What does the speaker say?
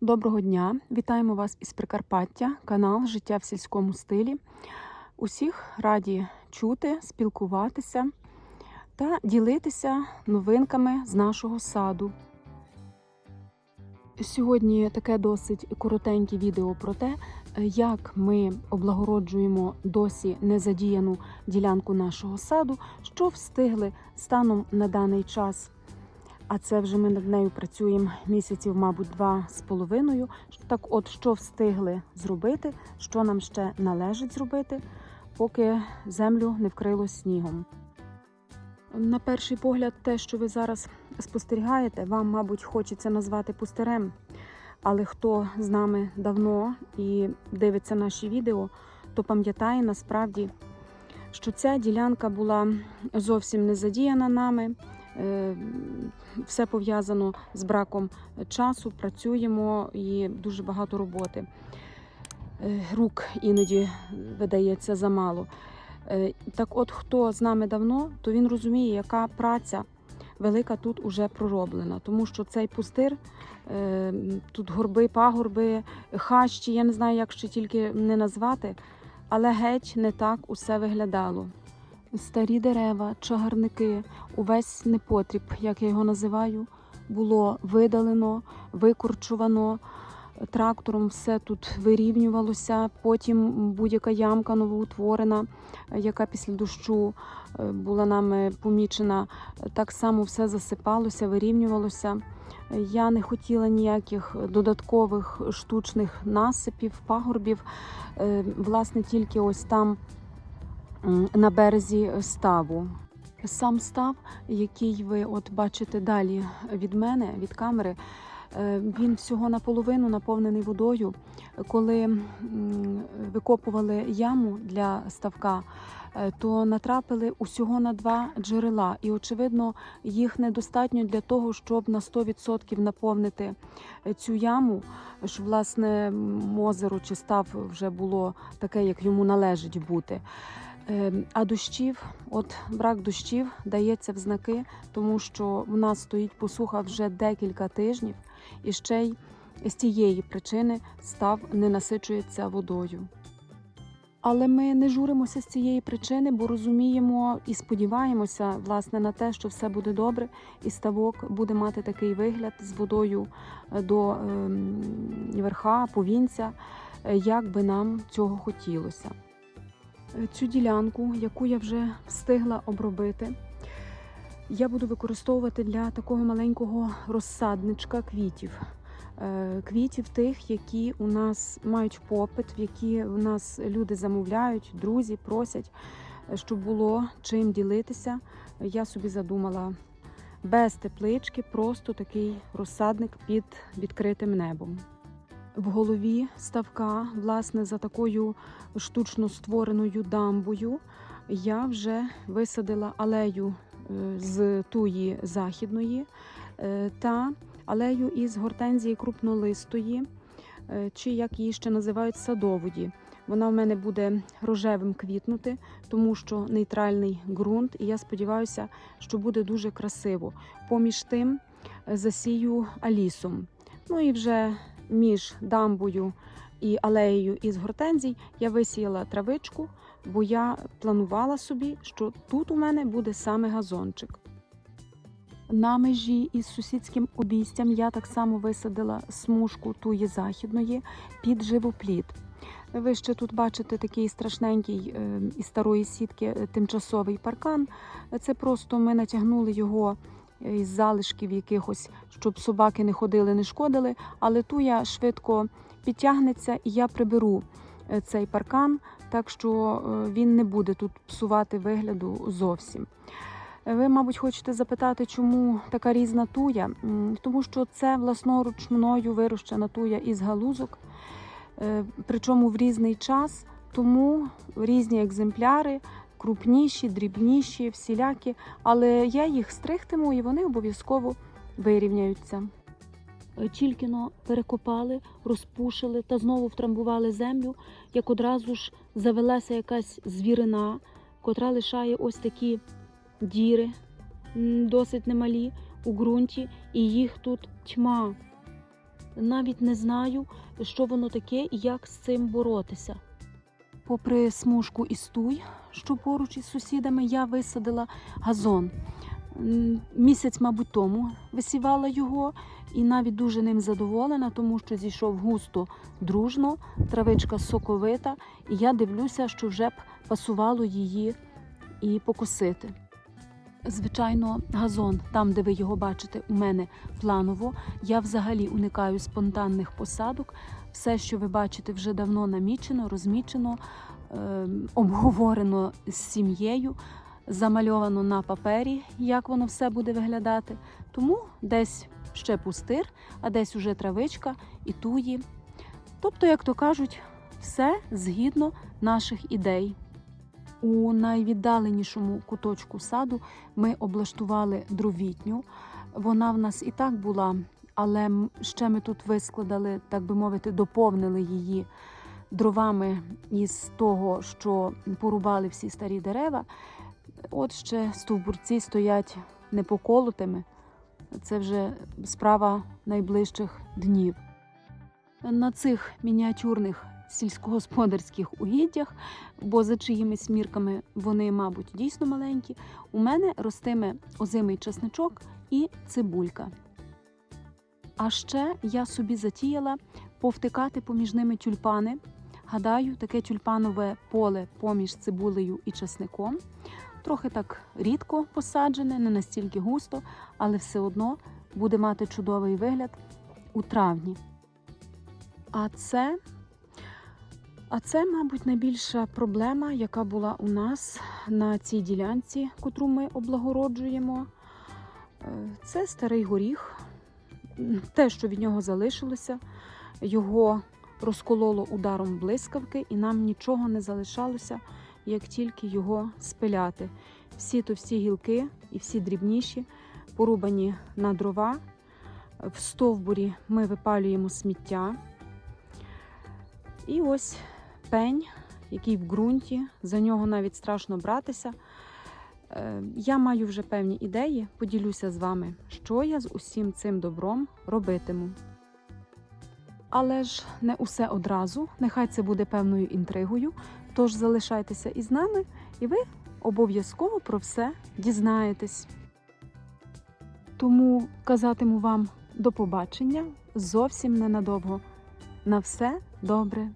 Доброго дня! Вітаємо вас із Прикарпаття, канал Життя в сільському стилі. Усіх раді чути, спілкуватися та ділитися новинками з нашого саду. Сьогодні таке досить коротеньке відео про те, як ми облагороджуємо досі незадіяну ділянку нашого саду, що встигли станом на даний час. А це вже ми над нею працюємо місяців, мабуть, два з половиною. Так, от що встигли зробити, що нам ще належить зробити, поки землю не вкрило снігом. На перший погляд, те, що ви зараз спостерігаєте, вам, мабуть, хочеться назвати пустирем. Але хто з нами давно і дивиться наші відео, то пам'ятає насправді, що ця ділянка була зовсім не задіяна нами. Е, Все пов'язано з браком часу, працюємо і дуже багато роботи. Е, Рук іноді видається замало. Е, Так, от хто з нами давно, то він розуміє, яка праця велика тут уже пророблена, тому що цей пустир, тут горби, пагорби, хащі, я не знаю, як ще тільки не назвати, але геть не так усе виглядало. Старі дерева, чагарники, увесь непотріб, як я його називаю, було видалено, викорчувано. Трактором все тут вирівнювалося. Потім будь-яка ямка новоутворена, яка після дощу е, була нами помічена, так само все засипалося, вирівнювалося. Я не хотіла ніяких додаткових штучних насипів, пагорбів. Е, Власне, тільки ось там на березі ставу. Сам став, який ви от бачите далі від мене, від камери, е, він всього наполовину наповнений водою. Коли викопували яму для ставка, е, то натрапили усього на два джерела, і очевидно, їх недостатньо для того, щоб на 100% наповнити е, цю яму, щоб власне озеро чи став вже було таке, як йому належить бути. Е, А дощів, от брак дощів дається в знаки, тому що в нас стоїть посуха вже декілька тижнів, і ще й з цієї причини став не насичується водою. Але ми не журимося з цієї причини, бо розуміємо і сподіваємося власне на те, що все буде добре, і ставок буде мати такий вигляд з водою е, до ем, верха, повінця, е, як би нам цього хотілося. Е, Цю ділянку, яку я вже встигла обробити, я буду використовувати для такого маленького розсадничка квітів. Е, Квітів тих, які у нас мають попит, в які у нас люди замовляють, друзі просять, е, щоб було чим ділитися. Я собі задумала без теплички, просто такий розсадник під відкритим небом. В голові ставка, власне, за такою штучно створеною дамбою, я вже висадила алею е, з туї західної е, та алею із гортензії крупнолистої, е, чи як її ще називають садоводі. Вона в мене буде рожевим квітнути, тому що нейтральний ґрунт, і я сподіваюся, що буде дуже красиво. Поміж тим засію алісом. Ну і вже між дамбою і алеєю із гортензій я висіяла травичку, бо я планувала собі, що тут у мене буде саме газончик. На межі із сусідським обійстям я так само висадила смужку туї західної під живопліт. Ви ще тут бачите такий страшненький е, із старої сітки е, тимчасовий паркан. Це просто ми натягнули його із залишків якихось, щоб собаки не ходили, не шкодили. Але туя швидко підтягнеться і я приберу е, цей паркан, так що е, він не буде тут псувати вигляду зовсім. Е, Ви, мабуть, хочете запитати, чому така різна туя? Тому що це власноруч мною вирощена туя із галузок, причому в різний час, тому різні екземпляри, крупніші, дрібніші, всілякі, але я їх стригтиму і вони обов'язково вирівняються. Е, Тільки но перекопали, розпушили та знову втрамбували землю, як одразу ж завелася якась звірина, котра лишає ось такі діри, досить немалі у ґрунті, і їх тут тьма. навіть не знаю, що воно таке і як з цим боротися. Попри смужку і стуй, що поруч із сусідами, я висадила газон. Місяць, мабуть, тому висівала його і навіть дуже ним задоволена, тому що зійшов густо дружно, травичка соковита, і я дивлюся, що вже б пасувало її і покосити. Звичайно, газон, там, де ви його бачите, у мене планово. Я взагалі уникаю спонтанних посадок. Все, що ви бачите, вже давно намічено, розмічено, обговорено з сім'єю, замальовано на папері, як воно все буде виглядати. Тому десь ще пустир, а десь уже травичка і туї. Тобто, як то кажуть, все згідно наших ідей. У найвіддаленішому куточку саду ми облаштували дровітню. Вона в нас і так була, але ще ми тут вискладали, так би мовити, доповнили її дровами із того, що порубали всі старі дерева. От ще стовбурці стоять непоколотими. Це вже справа найближчих днів. На цих мініатюрних сільськогосподарських угіддях, бо за чиїмись мірками вони, мабуть, дійсно маленькі, у мене ростиме озимий чесничок і цибулька. А ще я собі затіяла повтикати поміж ними тюльпани. Гадаю, таке тюльпанове поле поміж цибулею і чесником. Трохи так рідко посаджене, не настільки густо, але все одно буде мати чудовий вигляд у травні. А це, а це, мабуть, найбільша проблема, яка була у нас на цій ділянці, котру ми облагороджуємо. Е, Це старий горіх. Те, що від нього залишилося, його розкололо ударом блискавки, і нам нічого не залишалося, як тільки його спиляти. Всі товсті гілки і всі дрібніші порубані на дрова. В стовбурі ми випалюємо сміття. І ось пень, який в ґрунті, за нього навіть страшно братися. Е, Я маю вже певні ідеї, поділюся з вами, що я з усім цим добром робитиму. Але ж не усе одразу, нехай це буде певною інтригою. Тож залишайтеся із нами, і ви обов'язково про все дізнаєтесь. Тому казатиму вам до побачення зовсім ненадовго. На все добре.